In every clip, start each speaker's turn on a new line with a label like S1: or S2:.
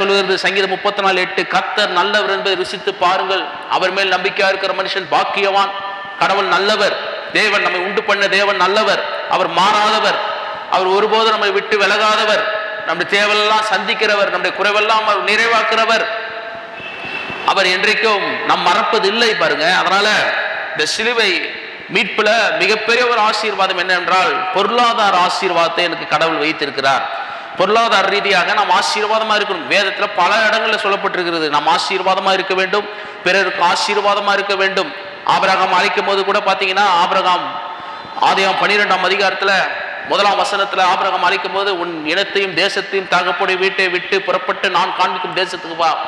S1: சொல்லுகிறது சங்கீதம் முப்பத்தி நாலு எட்டு கத்தர் நல்லவர் என்பதை ருசித்து பாருங்கள். அவர் மேல் நம்பிக்கையா இருக்கிற மனுஷன் பாக்கியவான். கடவுள் நல்லவர். தேவன் நம்மை உண்டு பண்ண தேவன் நல்லவர். அவர் மாறாதவர். அவர் ஒருபோதும் நம்மை விட்டு விலகாதவர். நம்முடைய தேவையெல்லாம் சந்திக்கிறவர். நம்முடைய குறைவெல்லாம் அவர் நிறைவாக்குறவர். அவர் என்றைக்கும் நம் மறப்பது இல்லை பாருங்க. அதனால இந்த சிலுவை மீட்புல மிகப்பெரிய ஒரு ஆசீர்வாதம் என்னவென்றால் பொருளாதார ஆசீர்வாதத்தை எனக்கு கடவுள் வைத்திருக்கிறார். பொருளாதார ரீதியாக நாம் ஆசீர்வாதமாக இருக்கணும். வேதத்தில் பல இடங்களில் சொல்லப்பட்டிருக்கிறது. நாம் ஆசீர்வாதமாக இருக்க வேண்டும். பிறருக்கு ஆசீர்வாதமாக இருக்க வேண்டும். ஆபரகம் அழைக்கும் போது கூட பார்த்தீங்கன்னா ஆபரகம் ஆதியம் பன்னிரெண்டாம் அதிகாரத்தில் முதலாம் வசனத்தில் ஆபரகம் அழைக்கும் போது உன் இனத்தையும் தேசத்தையும் தகப்படைய வீட்டை விட்டு புறப்பட்டு நான் காண்பிக்கும் தேசத்துக்கு வா.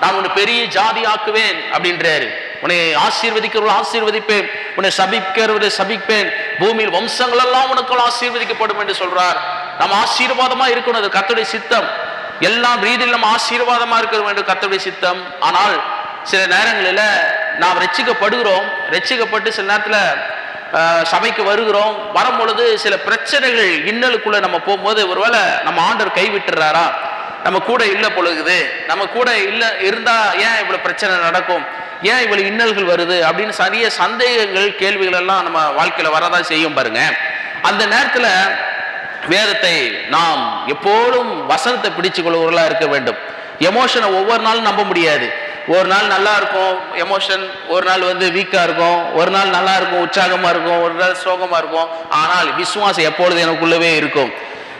S1: நான் உன்னை பெரிய ஜாதி ஆக்குவேன் அப்படின்றாரு. உன்னை ஆசீர்வதிக்கிறவர்கள் ஆசீர்வதிப்பேன். உன்னை சபிக்கிறவர்களை சபிப்பேன். பூமியில் வம்சங்கள் எல்லாம் உனக்குள் ஆசீர்வதிக்கப்படும் என்று சொல்றார். நம்ம ஆசீர்வாதமா இருக்கணும் அது கத்துடைய சித்தம். எல்லாம் ரீதியில் நம்ம ஆசீர்வாதமா இருக்க வேண்டும் கத்துடைய சித்தம். ஆனால் சில நேரங்களில் நாம் ரட்சிக்கப்படுகிறோம் ரட்சிக்கப்பட்டு சில நேரத்தில் சபைக்கு வருகிறோம் வரும்பொழுது சில பிரச்சனைகள் இன்னலுக்குள்ள நம்ம போகும்போது ஒருவேளை நம்ம ஆண்டவர் கைவிட்டுறாரா? நம்ம கூட இல்லை பொழுகுது. நம்ம கூட இல்லை இருந்தா ஏன் இவ்வளவு பிரச்சனை நடக்கும்? ஏன் இவ்வளவு இன்னல்கள் வருது? அப்படின்னு சரிய சந்தேகங்கள் கேள்விகள் எல்லாம் நம்ம வாழ்க்கையில வரதான் செய்யும் பாருங்க. அந்த நேரத்துல வேதத்தை நாம் எப்போதும் வசனத்தை பிடிச்சு கொள்வர்களாக இருக்க வேண்டும். எமோஷனை ஒவ்வொரு நாளும் நம்ப முடியாது. ஒரு நாள் நல்லா இருக்கும் எமோஷன் ஒரு நாள் வந்து வீக்காக இருக்கும் ஒரு நாள் நல்லா இருக்கும் உற்சாகமாக இருக்கும் ஒரு நாள் சோகமாக இருக்கும். ஆனால் விசுவாசம் எப்பொழுது எனக்குள்ளவே இருக்கும்.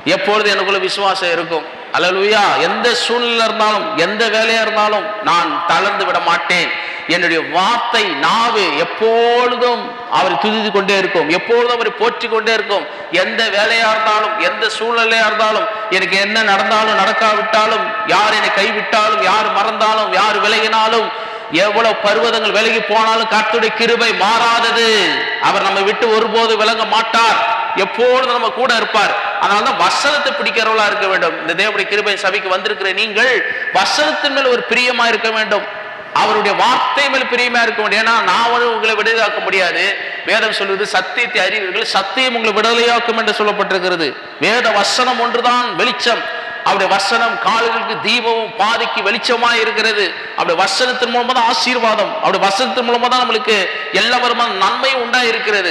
S1: எப்பொழுது எனக்குள்ள விசுவாசம் இருக்கும். அல்லேலூயா எந்த சூழ்நிலை இருந்தாலும் எந்த வேலையாக இருந்தாலும் நான் தளர்ந்து விட மாட்டேன். என்னுடைய வார்த்தை நாவு எப்பொழுதும் அவரை துதித்து கொண்டே இருக்கும். எப்பொழுதும் அவரை போற்றி கொண்டே இருக்கும். எந்த வேலையா இருந்தாலும் எந்த சூழ்நிலையா இருந்தாலும் எனக்கு என்ன நடந்தாலும் நடக்காவிட்டாலும் யார் என்னை கைவிட்டாலும் யார் மறந்தாலும் யார் விலகினாலும் எவ்வளவு பருவதங்கள் விலகி போனாலும் கர்த்துடைய கிருபை மாறாதது. அவர் நம்ம விட்டு ஒருபோது விளங்க மாட்டார். எப்பொழுதும் நம்ம கூட இருப்பார். அதனால தான் வசனத்தை பிடிக்கிறவளா இருக்க வேண்டும். இந்த தேவடைய கிருபை சபைக்கு வந்திருக்கிற நீங்கள் வசனத்தின் மேல் ஒரு பிரியமா இருக்க வேண்டும். அவருடைய வார்த்தை மேல் பிரியமா இருக்க முடியும் ஏன்னா நான் உங்களை விடுதலாக்க முடியாது. வேதம் சொல்வது சத்தியத்தை அறிவீர்கள் சத்தியம் உங்களை விடுதலையாக்கும் என்று சொல்லப்பட்டிருக்கிறது. வேத வசனம் ஒன்றுதான் வெளிச்சம். அவருடைய வசனம் கால்களுக்கு தீபமும் பாதிக்கு வெளிச்சமா இருக்கிறது. அவருடைய வசனத்தின் மூலமா தான் ஆசீர்வாதம். அவருடைய வசனத்தின் மூலமா தான் நம்மளுக்கு எல்லா வருமான நன்மையும் உண்டா இருக்கிறது